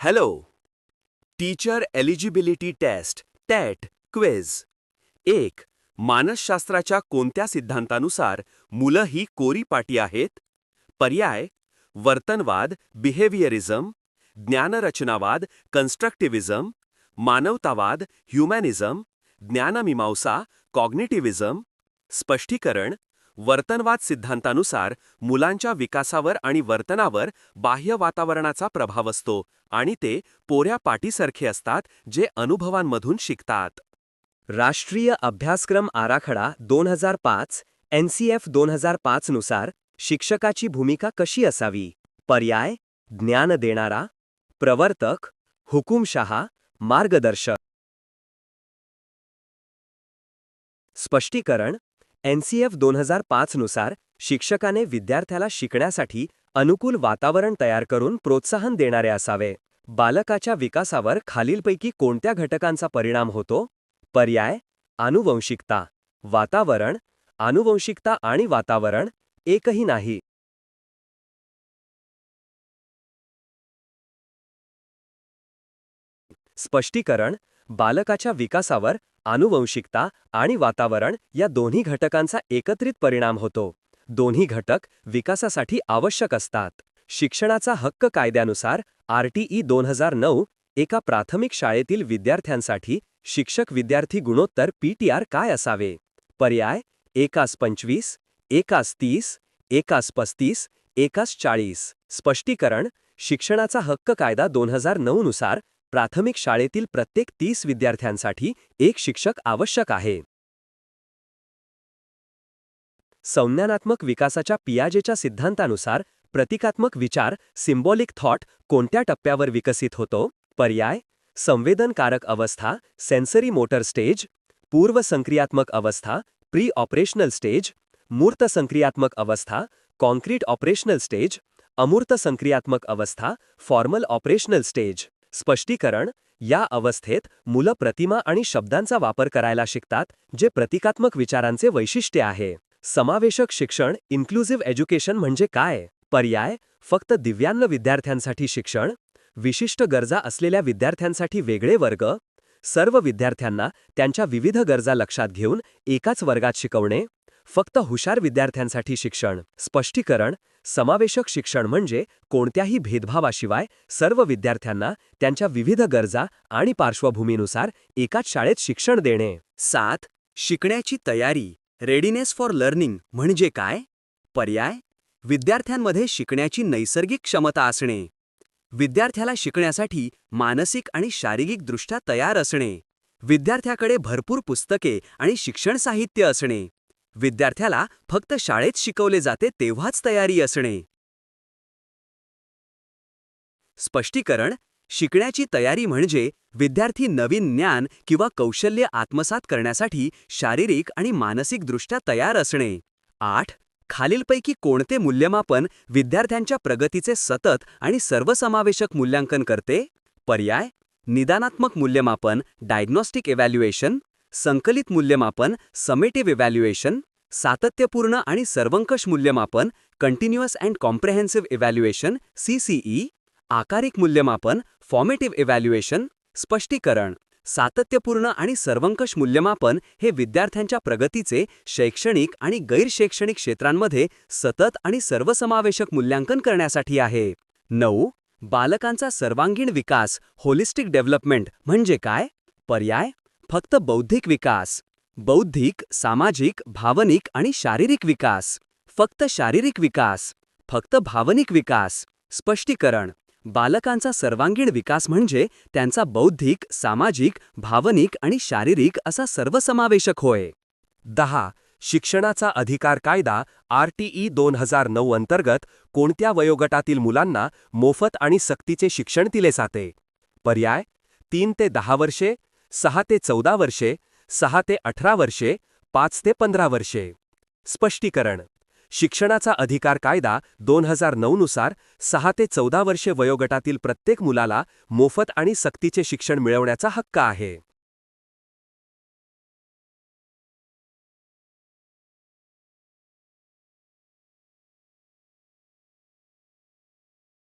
Hello teacher eligibility test TAT quiz एक, मानसशास्त्राच्या कोणत्या सिद्धांतानुसार मुलं ही कोरी पाटी आहेत? पर्याय, वर्तनवाद बिहेवियरिझम ज्ञानरचनावाद कन्स्ट्रक्टिव्हिझम मानवतावाद ह्युमॅनिझम ज्ञानमीमांसा कॉग्निटिव्हिझम स्पष्टीकरण वर्तनवाद सिद्धांतानुसार मुलांच्या विकासावर आणि वर्तनावर बाह्य वातावरणाचा प्रभाव असतो आणि ते पोऱ्या पाटीसारखे असतात जे अनुभवांमधून शिकतात. राष्ट्रीय अभ्यासक्रम आराखडा दोन हजार पाच एन सी एफ दोन हजार पाचनुसार शिक्षकाची भूमिका कशी असावी? पर्याय ज्ञान देणारा प्रवर्तक हुकुमशहा मार्गदर्शक. स्पष्टीकरण एन सी एफ दोन हजार पाचनुसार शिक्षकाने विद्यार्थ्याला शिकण्यासाठी अनुकूल वातावरण तयार करून प्रोत्साहन देणारे असावे. बालकाच्या विकासावर खालीलपैकी कोणत्या घटकांचा परिणाम होतो? पर्याय आनुवंशिकता वातावरण आनुवंशिकता आणि वातावरण एकही नाही. स्पष्टीकरण बालकाच्या विकासावर आनुवंशिकता आणि वातावरण या दोन्ही घटकांचा एकत्रित परिणाम होतो. दोन्ही घटक विकासासाठी आवश्यक असतात. शिक्षणाचा हक्क कायद्यानुसार आरटीई दोन हजार नऊ एका प्राथमिक शाळेतील विद्यार्थ्यांसाठी शिक्षक विद्यार्थी गुणोत्तर पीटीआर काय असावे? पर्याय एकास पंचवीस एकास तीस एकास पस्तीस एकास चाळीस. स्पष्टीकरण शिक्षणाचा हक्क कायदा दोन हजार नऊ नुसार प्राथमिक शाळेतील प्रत्येक तीस विद्यार्थ्यांसाठी एक शिक्षक आवश्यक आहे. संज्ञानात्मक विकासाच्या पियाजेच्या सिद्धांतानुसार प्रतिकात्मक विचार सिम्बॉलिक थॉट कोणत्या टप्प्यावर विकसित होतो? पर्याय संवेदनकारक अवस्था सेन्सरी मोटर स्टेज पूर्व संक्रियात्मक अवस्था प्री ऑपरेशनल स्टेज मूर्त संक्रियात्मक अवस्था कॉन्क्रीट ऑपरेशनल स्टेज अमूर्त संक्रियात्मक अवस्था फॉर्मल ऑपरेशनल स्टेज स्पष्टीकरण या अवस्थेत मुलं प्रतिमा आणि शब्दांचा वापर करायला शिकतात जे प्रतिकात्मक विचारांचे वैशिष्ट्य आहे. समावेशक शिक्षण इन्क्लुझिव्ह एज्युकेशन म्हणजे काय? पर्याय फक्त दिव्यांग विद्यार्थ्यांसाठी शिक्षण? विशिष्ट गरजा असलेल्या विद्यार्थ्यांसाठी वेगळे वर्ग? सर्व विद्यार्थ्यांना त्यांच्या विविध गरजा लक्षात घेऊन एकाच वर्गात शिकवणे? फक्त हुशार विद्यार्थ्यांसाठी शिक्षण स्पष्टीकरण समावेशक शिक्षण म्हणजे कोणत्याही भेदभावाशिवाय सर्व विद्यार्थ्यांना त्यांच्या विविध गरजा आणि पार्श्वभूमीनुसार एकाच शाळेत शिक्षण देणे. सात शिकण्याची तयारी रेडीनेस फॉर लर्निंग म्हणजे काय? पर्याय विद्यार्थ्यांमध्ये शिकण्याची नैसर्गिक क्षमता असणे. विद्यार्थ्याला शिकण्यासाठी मानसिक आणि शारीरिकदृष्ट्या तयार असणे. विद्यार्थ्याकडे भरपूर पुस्तके आणि शिक्षण साहित्य असणे. विद्यार्थ्याला फक्त शाळेत शिकवले जाते तेव्हाच तयारी असणे. स्पष्टीकरण शिकण्याची तयारी म्हणजे विद्यार्थी नवीन ज्ञान किंवा कौशल्य आत्मसात करण्यासाठी शारीरिक आणि मानसिकदृष्ट्या तयार असणे. आठ खालीलपैकी कोणते मूल्यमापन विद्यार्थ्यांच्या प्रगतीचे सतत आणि सर्वसमावेशक मूल्यांकन करते? पर्याय निदानात्मक मूल्यमापन डायग्नॉस्टिक इव्हॅल्युएशन. संकलित मूल्यमापन समेटिव्ह इव्हॅल्युएशन सातत्यपूर्ण आणि सर्वंकष मूल्यमापन continuous and comprehensive evaluation CCE आकारिक मूल्यमापन फॉर्मेटिव्ह इव्हॅल्युएशन स्पष्टीकरण सातत्यपूर्ण आणि सर्वंकष मूल्यमापन हे विद्यार्थ्यांच्या प्रगतीचे शैक्षणिक आणि गैरशैक्षणिक क्षेत्रांमध्ये सतत आणि सर्वसमावेशक मूल्यांकन करण्यासाठी आहे. नऊ बालकांचा सर्वांगीण विकास होलिस्टिक डेव्हलपमेंट म्हणजे काय? पर्याय? फक्त बौद्धिक विकास. बौद्धिक सामाजिक भावनिक आणि शारीरिक विकास. फक्त शारीरिक विकास. फक्त भावनिक विकास. स्पष्टीकरण. बालकांचा सर्वांगीण विकास म्हणजे त्यांचा बौद्धिक सामाजिक भावनिक आणि शारीरिक असा सर्वसमावेशक होय. दहा. शिक्षणाचा अधिकार कायदा आरटीई दोन हजार नऊ अंतर्गत कोणत्या वयोगटातील मुलांना मोफत आणि सक्तीचे शिक्षण दिले जाते? पर्याय? तीन ते दहा वर्षे सहा ते चौदा वर्षे सहा ते अठरा वर्षे पाच ते पंधरा वर्षे. स्पष्टीकरण. शिक्षणाचा अधिकार कायदा दोन हजार नऊ नुसार सहा ते चौदा वर्षे वयोगटातील प्रत्येक मुलाला मोफत आणि सक्तीचे शिक्षण मिळवण्याचा हक्क आहे.